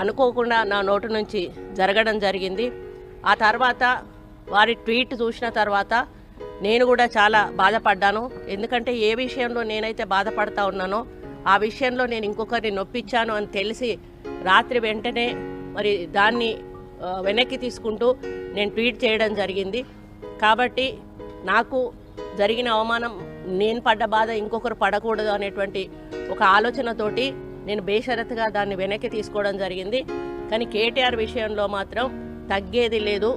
అనుకోకుండా నా నోటు నుంచి జరగడం జరిగింది. ఆ తర్వాత వారి ట్వీట్ చూసిన తర్వాత నేను కూడా చాలా బాధపడ్డాను. ఎందుకంటే ఏ విషయంలో నేనైతే బాధపడతా ఉన్నానో ఆ విషయంలో నేను ఇంకొకరిని నొప్పించాను అని తెలిసి రాత్రి వెంటనే మరి దాన్ని వెనక్కి తీసుకుంటూ నేను ట్వీట్ చేయడం జరిగింది. కాబట్టి నాకు జరిగిన అవమానం నేను పడ్డ బాధ ఇంకొకరు పడకూడదు అనేటువంటి ఒక ఆలోచనతోటి నేను బేషరత్గా దాన్ని వెనక్కి తీసుకోవడం జరిగింది. కానీ కేటీఆర్ విషయంలో మాత్రం తగ్గేది లేదు.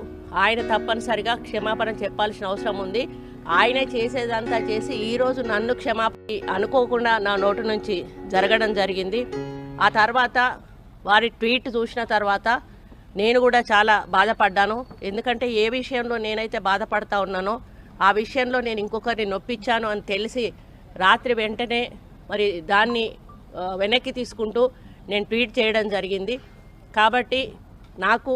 ఆయన తప్పనిసరిగా క్షమాపణ చెప్పాల్సిన అవసరం ఉంది. ఆయనే చేసేదంతా చేసి ఈరోజు నన్ను క్షమాపణ అనుకోకుండా నా నోటు నుంచి జరగడం జరిగింది. ఆ తర్వాత వారి ట్వీట్ చూసిన తర్వాత నేను కూడా చాలా బాధపడ్డాను. ఎందుకంటే ఏ విషయంలో నేనైతే బాధపడతా ఉన్నానో ఆ విషయంలో నేను ఇంకొకరిని నొప్పించాను అని తెలిసి రాత్రి వెంటనే మరి దాన్ని వెనక్కి తీసుకుంటూ నేను ట్వీట్ చేయడం జరిగింది. కాబట్టి నాకు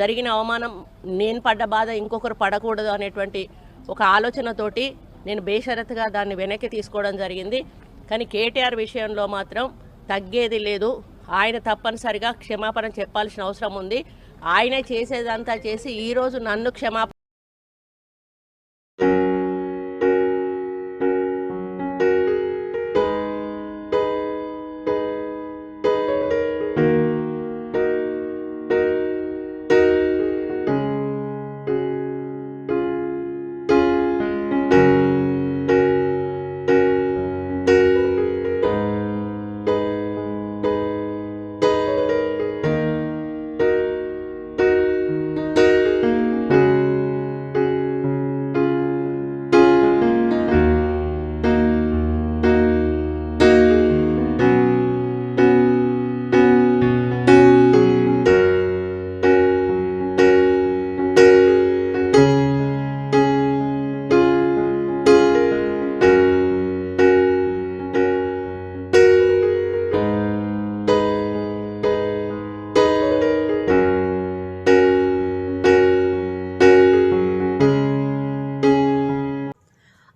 జరిగిన అవమానం నేను పడ్డ బాధ ఇంకొకరు పడకూడదు అనేటువంటి ఒక ఆలోచనతోటి నేను బేషరతుగా దాన్ని వెనక్కి తీసుకోవడం జరిగింది. కానీ కేటీఆర్ విషయంలో మాత్రం తగ్గేది లేదు. ఆయన తప్పనిసరిగా క్షమాపణ చెప్పాల్సిన అవసరం ఉంది. ఆయనే చేసేదంతా చేసి ఈరోజు నన్ను క్షమాపణ